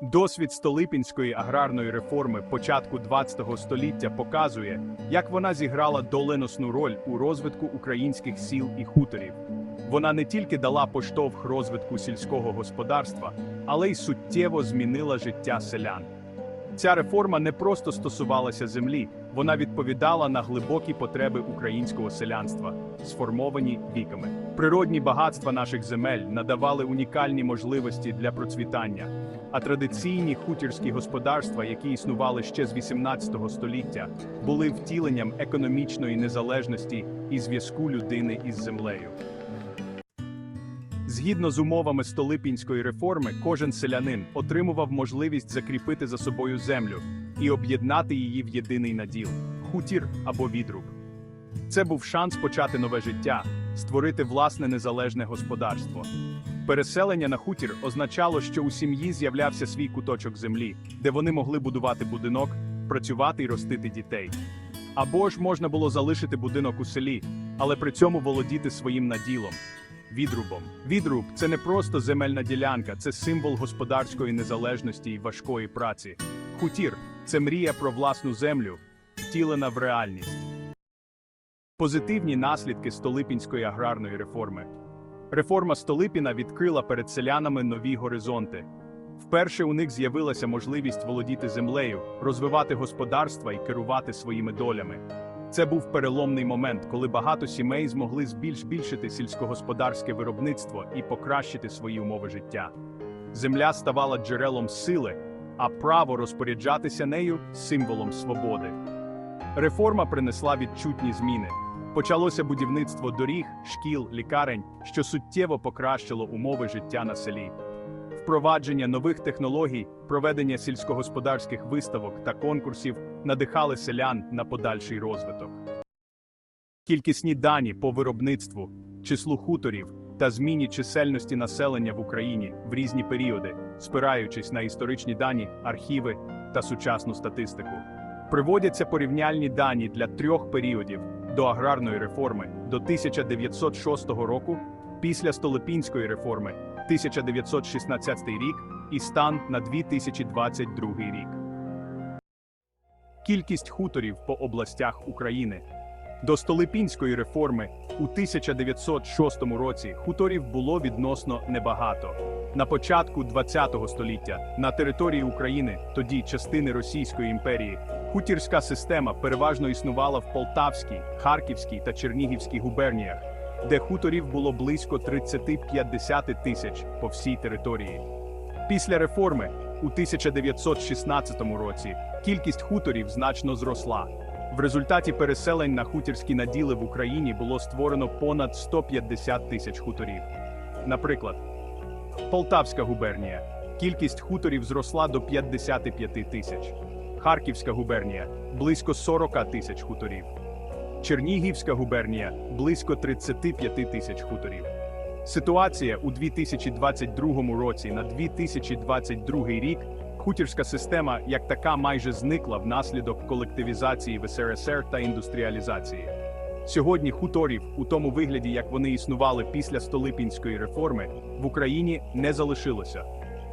Досвід Столипінської аграрної реформи початку ХХ століття показує, як вона зіграла доленосну роль у розвитку українських сіл і хуторів. Вона не тільки дала поштовх розвитку сільського господарства, але й суттєво змінила життя селян. Ця реформа не просто стосувалася землі, вона відповідала на глибокі потреби українського селянства, сформовані віками. Природні багатства наших земель надавали унікальні можливості для процвітання, а традиційні хутірські господарства, які існували ще з 18 століття, були втіленням економічної незалежності і зв'язку людини із землею. Згідно з умовами Столипінської реформи, кожен селянин отримував можливість закріпити за собою землю і об'єднати її в єдиний наділ хутір або відруб. Це був шанс почати нове життя, створити власне незалежне господарство. Переселення на хутір означало, що у сім'ї з'являвся свій куточок землі, де вони могли будувати будинок, працювати і ростити дітей. Або ж можна було залишити будинок у селі, але при цьому володіти своїм наділом. Відрубом. Відруб це не просто земельна ділянка, це символ господарської незалежності і важкої праці. Хутір це мрія про власну землю, втілена в реальність. Позитивні наслідки Столипінської аграрної реформи. Реформа Столипіна відкрила перед селянами нові горизонти. Вперше у них з'явилася можливість володіти землею, розвивати господарства і керувати своїми долями. Це був переломний момент, коли багато сімей змогли збільшити сільськогосподарське виробництво і покращити свої умови життя. Земля ставала джерелом сили, а право розпоряджатися нею символом свободи. Реформа принесла відчутні зміни. Почалося будівництво доріг, шкіл, лікарень, що суттєво покращило умови життя на селі. Впровадження нових технологій, проведення сільськогосподарських виставок та конкурсів надихали селян на подальший розвиток. Кількісні дані по виробництву, числу хуторів та зміні чисельності населення в Україні в різні періоди, спираючись на історичні дані, архіви та сучасну статистику. Приводяться порівняльні дані для трьох періодів до аграрної реформи до 1906 року, після Столипінської реформи 1916 рік і стан на 2022 рік. Кількість хуторів по областях України. До Столипінської реформи у 1906 році хуторів було відносно небагато. На початку ХХ століття на території України, тоді частини Російської імперії, хутірська система переважно існувала в Полтавській, Харківській та Чернігівській губерніях, де хуторів було близько 30-50 тисяч по всій території. Після реформи у 1916 році кількість хуторів значно зросла. В результаті переселень на хутірські наділи в Україні було створено понад 150 тисяч хуторів. Наприклад, Полтавська губернія. Кількість хуторів зросла до 55 тисяч. Харківська губернія близько 40 тисяч хуторів. Чернігівська губернія близько 35 тисяч хуторів. Ситуація у 2022 році на 2022 рік хутірська система як така майже зникла внаслідок колективізації в СРСР та індустріалізації. Сьогодні хуторів, у тому вигляді, як вони існували після Столипінської реформи, в Україні не залишилося.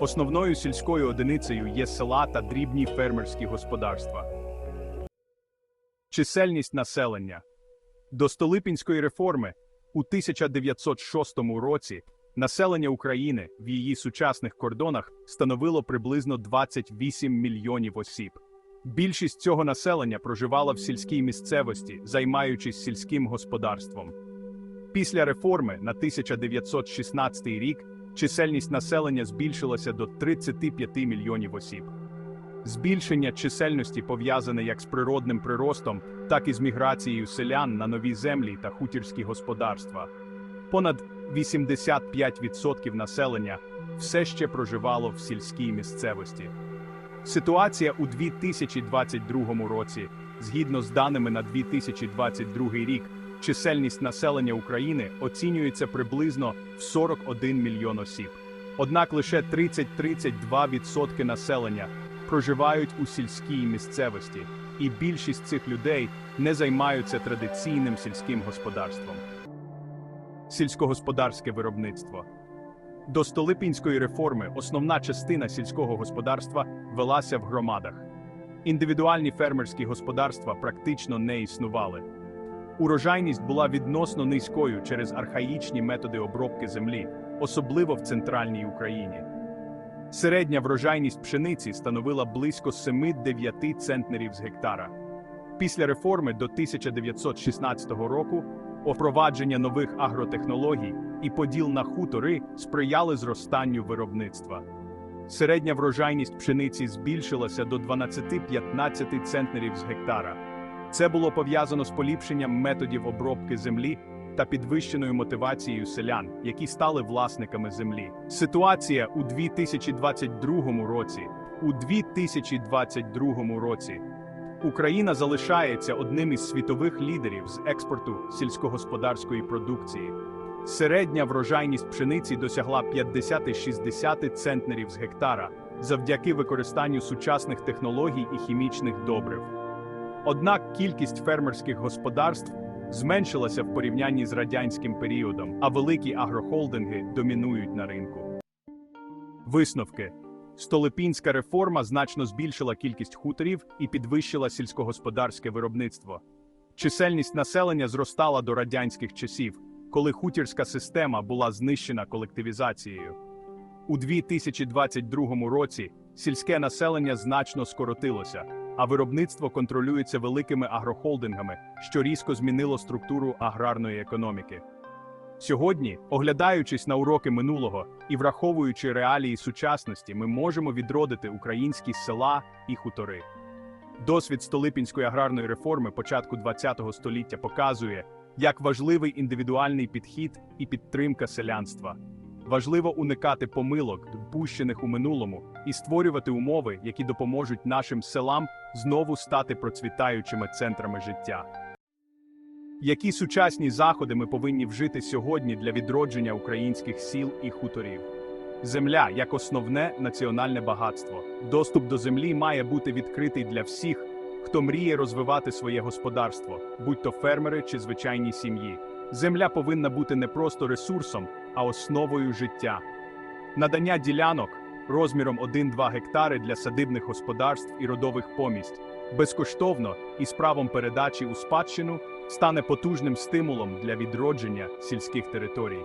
Основною сільською одиницею є села та дрібні фермерські господарства. Чисельність населення до Столипінської реформи у 1906 році населення України в її сучасних кордонах становило приблизно 28 мільйонів осіб. Більшість цього населення проживала в сільській місцевості, займаючись сільським господарством. Після реформи на 1916 рік чисельність населення збільшилася до 35 мільйонів осіб. Збільшення чисельності пов'язане як з природним приростом, так і з міграцією селян на нові землі та хутірські господарства. Понад 85% населення все ще проживало в сільській місцевості. Ситуація у 2022 році, згідно з даними на 2022 рік, чисельність населення України оцінюється приблизно в 41 мільйон осіб. Однак лише 30-32% населення проживають у сільській місцевості, і більшість цих людей не займаються традиційним сільським господарством. Сільськогосподарське виробництво. До Столипінської реформи основна частина сільського господарства велася в громадах. Індивідуальні фермерські господарства практично не існували. Урожайність була відносно низькою через архаїчні методи обробки землі, особливо в центральній Україні. Середня врожайність пшениці становила близько 7-9 центнерів з гектара. Після реформи до 1916 року опровадження нових агротехнологій і поділ на хутори сприяли зростанню виробництва. Середня врожайність пшениці збільшилася до 12-15 центнерів з гектара. Це було пов'язано з поліпшенням методів обробки землі та підвищеною мотивацією селян, які стали власниками землі. Ситуація у 2022 році. У 2022 році Україна залишається одним із світових лідерів з експорту сільськогосподарської продукції. Середня врожайність пшениці досягла 50-60 центнерів з гектара завдяки використанню сучасних технологій і хімічних добрив. Однак кількість фермерських господарств зменшилася в порівнянні з радянським періодом, а великі агрохолдинги домінують на ринку. Висновки Столипінська реформа значно збільшила кількість хуторів і підвищила сільськогосподарське виробництво. Чисельність населення зростала до радянських часів, коли хутірська система була знищена колективізацією. У 2022 році сільське населення значно скоротилося, а виробництво контролюється великими агрохолдингами, що різко змінило структуру аграрної економіки. Сьогодні, оглядаючись на уроки минулого і враховуючи реалії сучасності, ми можемо відродити українські села і хутори. Досвід Столипінської аграрної реформи початку ХХ століття показує, як важливий індивідуальний підхід і підтримка селянства. Важливо уникати помилок, допущених у минулому, і створювати умови, які допоможуть нашим селам знову стати процвітаючими центрами життя. Які сучасні заходи ми повинні вжити сьогодні для відродження українських сіл і хуторів? Земля як основне національне багатство. Доступ до землі має бути відкритий для всіх, хто мріє розвивати своє господарство, будь то фермери чи звичайні сім'ї. Земля повинна бути не просто ресурсом, а основою життя. Надання ділянок розміром 1-2 гектари для садибних господарств і родових помість безкоштовно і з правом передачі у спадщину стане потужним стимулом для відродження сільських територій.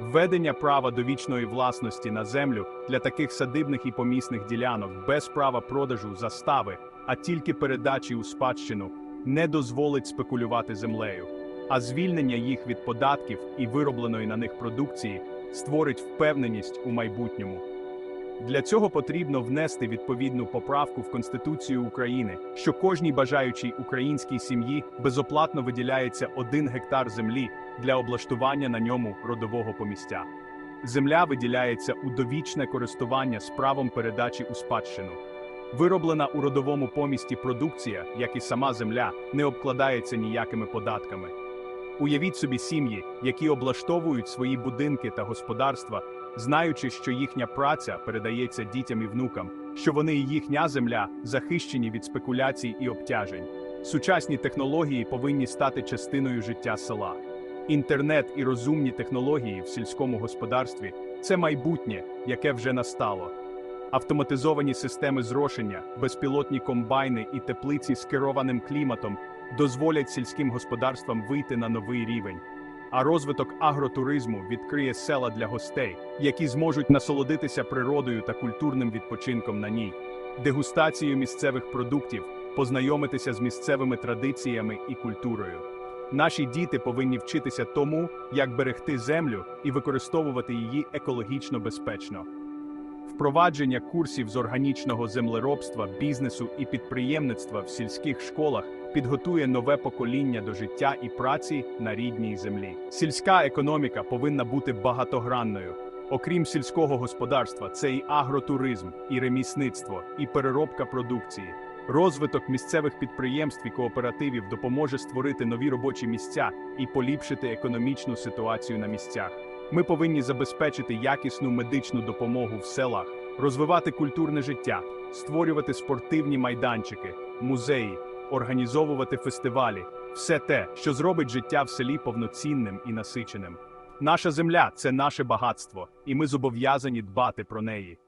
Введення права до вічної власності на землю для таких садибних і помісних ділянок без права продажу застави, а тільки передачі у спадщину, не дозволить спекулювати землею, а звільнення їх від податків і виробленої на них продукції створить впевненість у майбутньому. Для цього потрібно внести відповідну поправку в Конституцію України, що кожній бажаючій українській сім'ї безоплатно виділяється один гектар землі для облаштування на ньому родового помістя. Земля виділяється у довічне користування з правом передачі у спадщину. Вироблена у родовому помісті продукція, як і сама земля, не обкладається ніякими податками. Уявіть собі сім'ї, які облаштовують свої будинки та господарства, знаючи, що їхня праця передається дітям і внукам, що вони і їхня земля захищені від спекуляцій і обтяжень. Сучасні технології повинні стати частиною життя села. Інтернет і розумні технології в сільському господарстві це майбутнє, яке вже настало. Автоматизовані системи зрошення, безпілотні комбайни і теплиці з керованим кліматом дозволять сільським господарствам вийти на новий рівень. А розвиток агротуризму відкриє села для гостей, які зможуть насолодитися природою та культурним відпочинком на ній, дегустацією місцевих продуктів, познайомитися з місцевими традиціями і культурою. Наші діти повинні вчитися тому, як берегти землю і використовувати її екологічно безпечно. Впровадження курсів з органічного землеробства, бізнесу і підприємництва в сільських школах підготує нове покоління до життя і праці на рідній землі. Сільська економіка повинна бути багатогранною. Окрім сільського господарства, це і агротуризм, і ремісництво, і переробка продукції. Розвиток місцевих підприємств і кооперативів допоможе створити нові робочі місця і поліпшити економічну ситуацію на місцях. Ми повинні забезпечити якісну медичну допомогу в селах, розвивати культурне життя, створювати спортивні майданчики, музеї, організовувати фестивалі все те, що зробить життя в селі повноцінним і насиченим. Наша земля це наше багатство, і ми зобов'язані дбати про неї.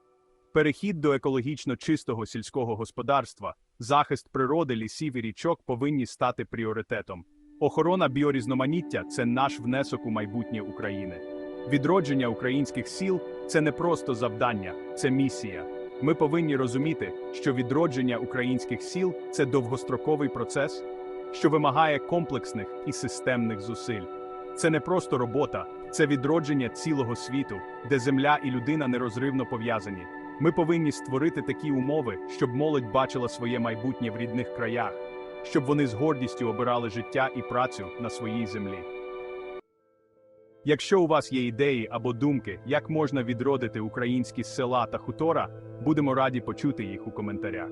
Перехід до екологічно чистого сільського господарства, захист природи, лісів і річок повинні стати пріоритетом. Охорона біорізноманіття це наш внесок у майбутнє України. Відродження українських сіл це не просто завдання, це місія. Ми повинні розуміти, що відродження українських сіл це довгостроковий процес, що вимагає комплексних і системних зусиль. Це не просто робота, це відродження цілого світу, де земля і людина нерозривно пов'язані. Ми повинні створити такі умови, щоб молодь бачила своє майбутнє в рідних краях, щоб вони з гордістю обирали життя і працю на своїй землі. Якщо у вас є ідеї або думки, як можна відродити українські села та хутора, будемо раді почути їх у коментарях.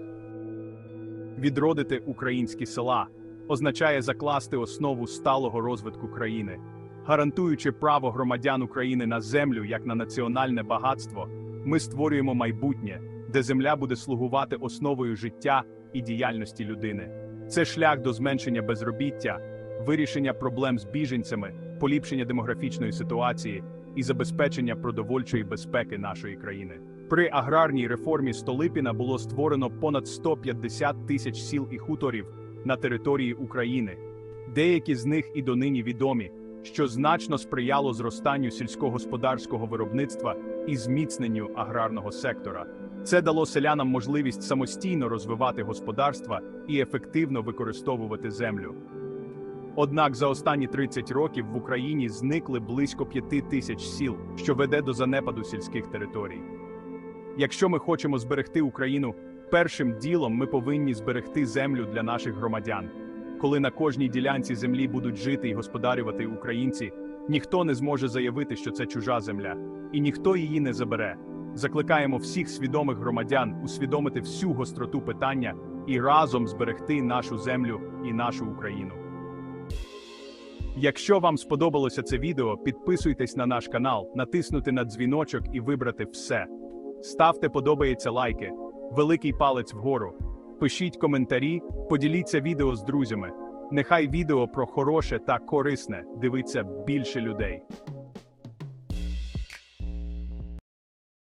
Відродити українські села означає закласти основу сталого розвитку країни, гарантуючи право громадян України на землю як на національне багатство. Ми створюємо майбутнє, де земля буде слугувати основою життя і діяльності людини. Це шлях до зменшення безробіття, вирішення проблем з біженцями, поліпшення демографічної ситуації і забезпечення продовольчої безпеки нашої країни. При аграрній реформі Столипіна було створено понад 150 тисяч сіл і хуторів на території України. Деякі з них і донині відомі, що значно сприяло зростанню сільськогосподарського виробництва і зміцненню аграрного сектора. Це дало селянам можливість самостійно розвивати господарства і ефективно використовувати землю. Однак за останні 30 років в Україні зникли близько 5 тисяч сіл, що веде до занепаду сільських територій. Якщо ми хочемо зберегти Україну, першим ділом ми повинні зберегти землю для наших громадян. Коли на кожній ділянці землі будуть жити і господарювати українці, ніхто не зможе заявити, що це чужа земля, і ніхто її не забере. Закликаємо всіх свідомих громадян усвідомити всю гостроту питання і разом зберегти нашу землю і нашу Україну. Якщо вам сподобалося це відео, підписуйтесь на наш канал, натиснути на дзвіночок і вибрати все. Ставте подобається лайки, великий палець вгору. Пишіть коментарі, поділіться відео з друзями. Нехай відео про хороше та корисне дивиться більше людей.